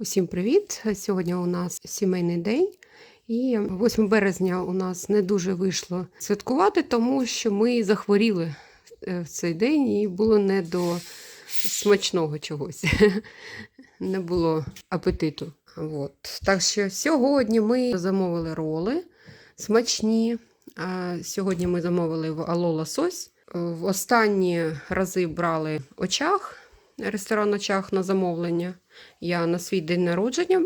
Усім привіт! Сьогодні у нас сімейний день, і 8 березня у нас не дуже вийшло святкувати, тому що ми захворіли е, в цей день і було не до смачного чогось. Не було апетиту. От. Так що сьогодні ми замовили роли смачні. Сьогодні ми замовили в Ало Лосось. В останні рази брали очах, ресторан очах на замовлення. Я на свій день народження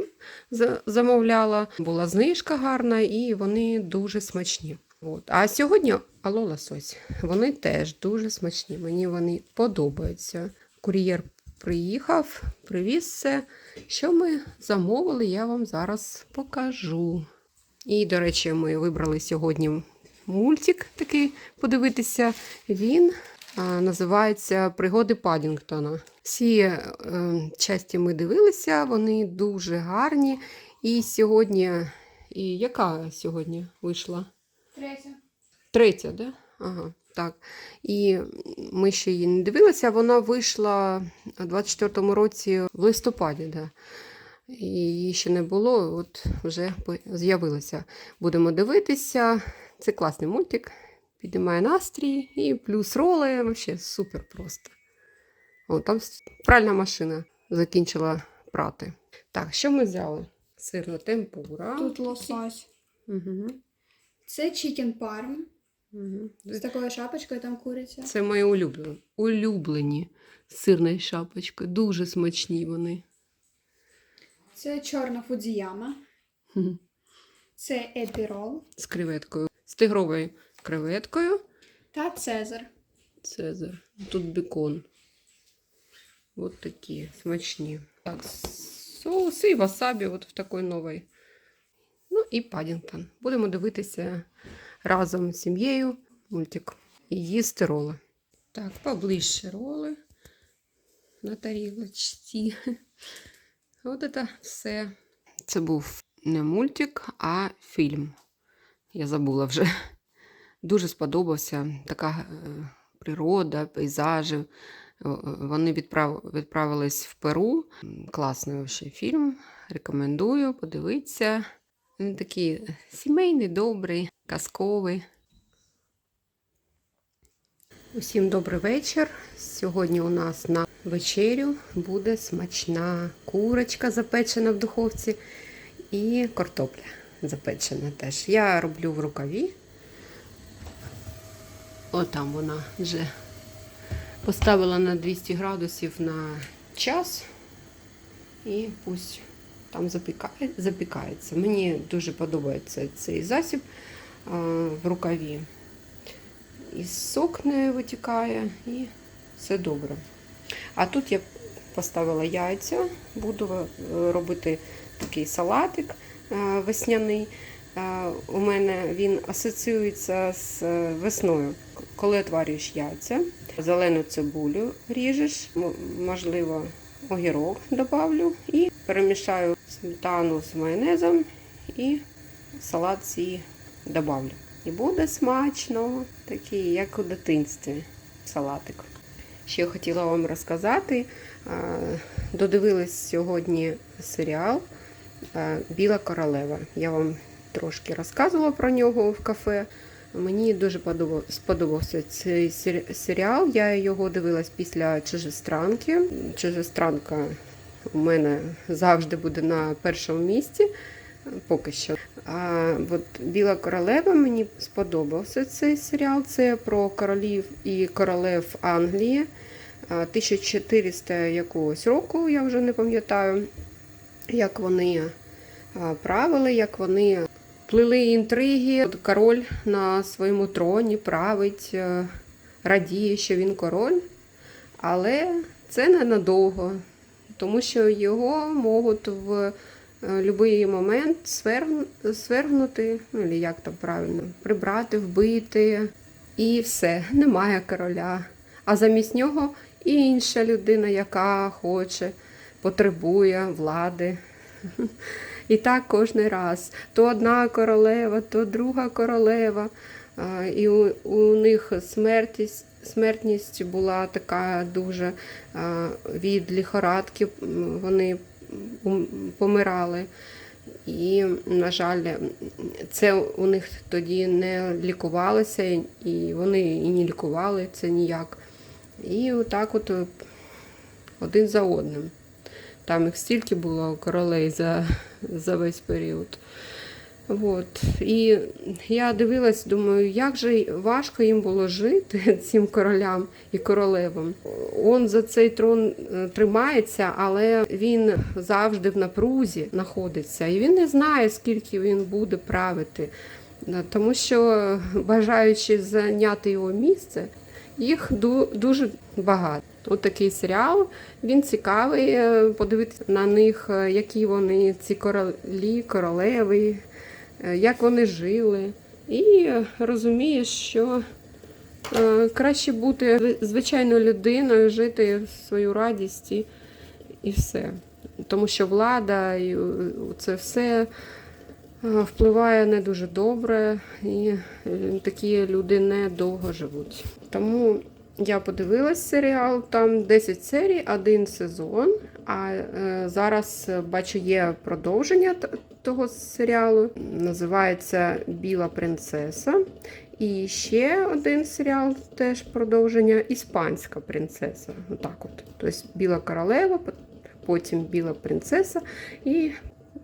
замовляла, була знижка гарна, і вони дуже смачні. От. А сьогодні Ало Лосось. Вони теж дуже смачні. Мені вони подобаються. Кур'єр приїхав, привіз все. Що ми замовили, я вам зараз покажу. І, до речі, ми вибрали сьогодні мультик такий подивитися. Він називається Пригоди Падінгтона. Всі е, часті ми дивилися, вони дуже гарні. І сьогодні. І яка сьогодні вийшла? Третя. Третя, да? Ага, так. І ми ще її не дивилися, вона вийшла у 24-му році в листопаді, да. І її ще не було, от вже з'явилася. Будемо дивитися. Це класний мультик, піднімає настрій і плюс роли. Взагалі супер просто. О, там пральна машина закінчила прати. Так, що ми взяли? Сирна темпура. Тут лосось. Угу. Це чікен парм. Угу. З такою шапочкою там куриця. Це мої улюблені. Улюблені з сирною шапочкою. Дуже смачні вони. Це чорна фудзіяма. Це епірол. З креветкою. З тигровою креветкою. Та цезар. Цезар. Тут бекон. От такі смачні. Так, соуси і васабі от в такій новій. Ну і Падінгтон. Будемо дивитися разом з сім'єю мультик. І їсти роли. Так, поближче роли на тарілочці. От це все. Це був не мультик, а фільм. Я забула вже. Дуже сподобався така е, природа, пейзажі. Е, Вони відправ... відправились в Перу. Класний вообще фільм. Рекомендую, подивитися. Він такий сімейний, добрий, казковий. Усім добрий вечір. Сьогодні у нас на вечерю буде смачна курочка запечена в духовці і картопля запечена теж. Я роблю в рукаві. Отам вона вже поставила на 200 градусів на час і пусть там запікає, запікається. Мені дуже подобається цей засіб а, в рукаві. І сок не витікає, і все добре. А тут я поставила яйця, буду е, робити такий салатик е, весняний. Е, У мене він асоціюється з е, весною. Коли отварюєш яйця, зелену цибулю ріжеш, можливо, огірок добавлю і перемішаю сметану з майонезом і салат ці добавлю. І буде смачно, такий, як у дитинстві, салатик. Ще хотіла вам розказати. Додивилась сьогодні серіал Біла королева. Я вам трошки розказувала про нього в кафе. Мені дуже сподобався цей серіал. Я його дивилась після чужестранки. Чужестранка у мене завжди буде на першому місці. Поки що. А от Біла королева мені сподобався цей серіал. Це про королів і королев Англії. 1400 якогось року, я вже не пам'ятаю, як вони правили, як вони плели інтриги. Король на своєму троні править, е, радіє, що він король, але це ненадовго, тому що його можуть в будь-який момент свергнути, ну як там правильно, прибрати, вбити, і все, немає короля. А замість нього інша людина, яка хоче, потребує влади. І так кожен раз. То одна королева, то друга королева. І у, них смертність, смертність була така дуже від ліхорадки. Вони помирали. І, на жаль, це у них тоді не лікувалося, і вони і не лікували це ніяк. І отак от е, один за одним. Там їх стільки було королей за, за весь період. От. І я дивилась, думаю, як же важко їм було жити цим королям і королевам. Он за цей трон е, тримається, але він завжди в напрузі знаходиться. І він не знає, скільки він буде правити. Е, Тому що бажаючи зайняти його місце, їх дуже багато. От такий серіал. Він цікавий. е, Подивитися на них, е, які вони, ці королі, королеви, е, як вони жили. І розумієш, що краще бути звичайною людиною, жити свою радість і, і все. Тому що влада і це все впливає не дуже добре, і такі люди не довго живуть. Тому я подивилась серіал, там 10 серій, один сезон. А е, зараз е, бачу, є продовження того серіалу. Називається Біла принцеса. І ще один серіал, теж продовження Іспанська принцеса. Отак от. Тобто Біла королева, потім Біла принцеса і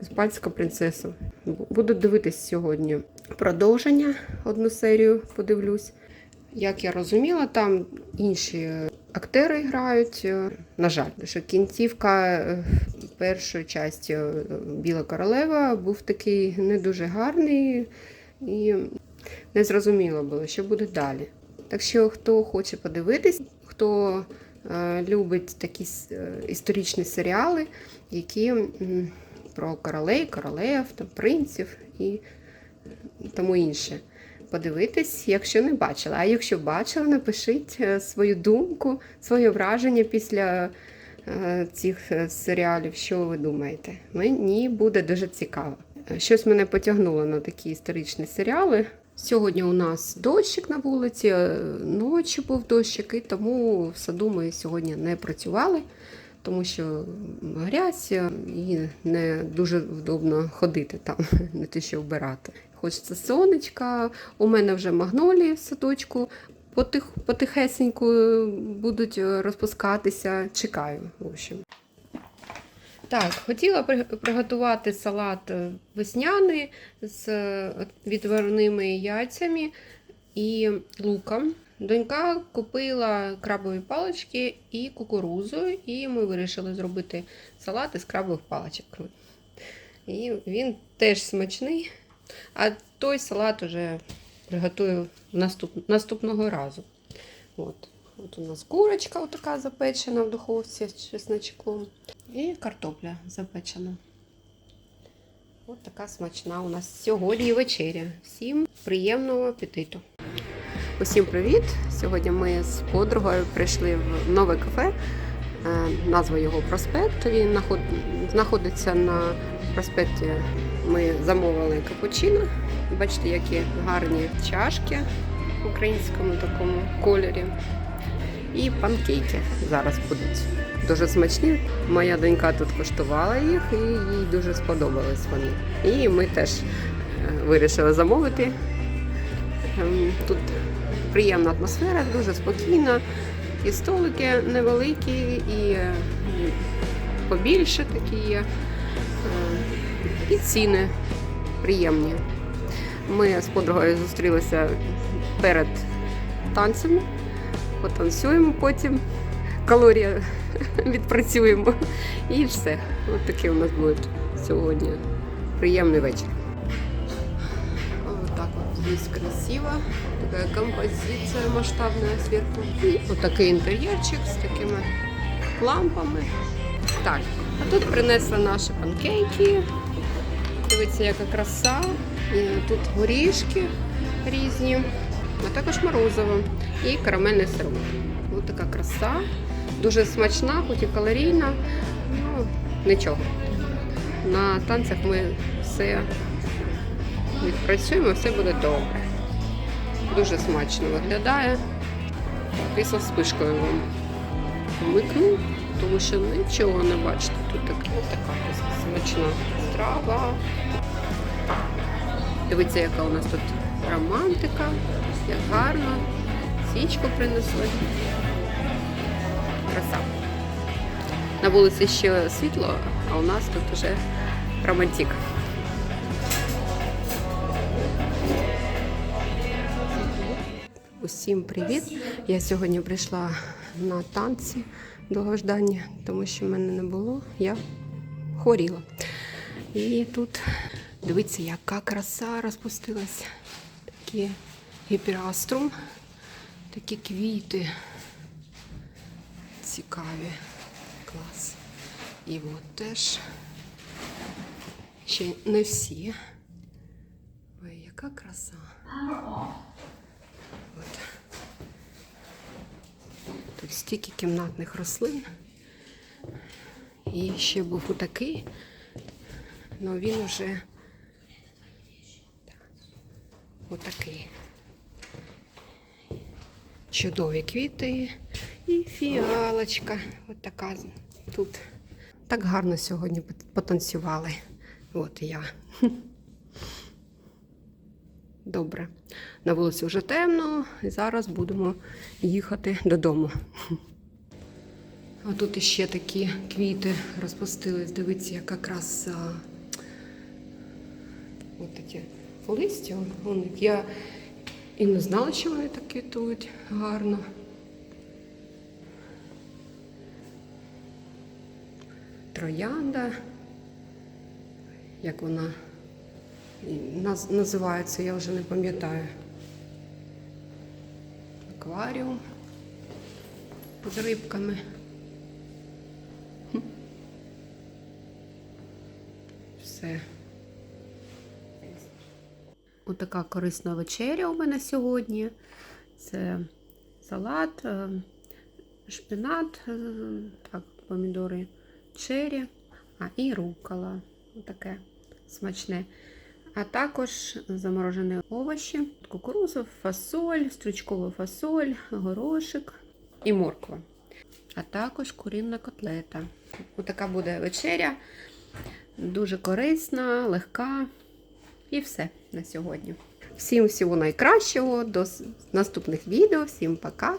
Іспанська принцеса. Буду дивитись сьогодні продовження, одну серію подивлюсь. Як я розуміла, там інші актери грають. На жаль, що кінцівка е, першої часті е, Біла королева був такий не дуже гарний і не зрозуміло було, що буде далі. Так що, хто хоче подивитись, хто е, любить такі історичні серіали, які про королей, королев, там, принців і тому інше подивитись, якщо не бачила. А якщо бачила, напишіть е, свою думку, своє враження після е, цих е, серіалів, що ви думаєте. Мені буде дуже цікаво. Щось мене потягнуло на такі історичні серіали. Сьогодні у нас дощик на вулиці, ночі був дощик, і тому в саду ми сьогодні не працювали, тому що грязь і не дуже вдобно ходити там, не те, що вбирати. Хочеться сонечка, у мене вже магнолії в садочку. Потих, потихесеньку будуть е, розпускатися. Чекаю, в общем. Так, хотіла приготувати салат е, весняний з е, відварними яйцями і луком. Донька купила крабові палички і кукурузу, і ми вирішили зробити салат із крабових паличок. І він теж смачний. А той салат уже приготую наступ, наступного разу. От. От у нас курочка така запечена в духовці з чесночком. І картопля запечена. От така смачна у нас сьогодні вечеря. Всім приємного апетиту. Усім привіт! Сьогодні ми з подругою прийшли в нове кафе. Е, Назва його проспект. Він знаходиться на проспекті. Ми замовили капучино. Бачите, які гарні чашки в українському такому кольорі. І панкейки зараз будуть. Дуже смачні. Моя донька тут коштувала їх і їй дуже сподобались вони. І ми теж е, вирішили замовити. Ем, Тут приємна атмосфера, дуже спокійна. І столики невеликі, і е, побільше такі є. Е, І ціни приємні. Ми з подругою зустрілися перед танцями, потанцюємо потім, калорії відпрацюємо. І все. Ось такий у нас буде сьогодні приємний вечір. Здесь красиво. Такая композиция масштабная сверху. И вот такой интерьерчик с такими лампами. Так, а тут принесла наші панкейки. Дивіться, яка краса. І тут горішки різні, а також морозиво і карамельний сироп. Ось така краса. Дуже смачна, хоч і калорійна. Ну, нічого. На танцях ми все відпрацюємо, все буде добре. Дуже смачно виглядає. І со спишкою вам вмикну. тому що нічого не бачите. Тут так, ну, така смачна страва. Дивіться, яка у нас тут романтика, як гарно. Свічку принесли. Краса. На вулиці ще світло, а у нас тут вже романтик. Усім привіт! Я сьогодні прийшла на танці довгождання, тому що мене не було. Я хворіла. І тут дивіться, яка краса розпустилась. Такі гіпераструм, такі квіти. Цікаві. Клас. І от теж ще не всі. Ой, яка краса. От. Тут стільки кімнатних рослин. І ще був отакий, але він вже отакий. Чудові квіти і фіалочка. От така тут. Так гарно сьогодні потанцювали. От я. Добре. На вулиці вже темно, і зараз будемо їхати додому. А тут іще такі квіти розпустились. Дивіться, яка краса. Ось такі листя. Я і не знала, що вони так квітують гарно. Троянда. Як вона називається, я вже не пам'ятаю. Акваріум з рибками. Все. Отака корисна вечеря у мене сьогодні. Це салат, е, шпинат, е, так, помідори, чері, а і рукола. Отаке смачне. А також заморожені овочі, кукуруза, фасоль, стручкова фасоль, горошик і морква. А також курінна котлета. Отака буде вечеря. Дуже корисна, легка. І все на сьогодні. Всім всього найкращого, до наступних відео. Всім пока.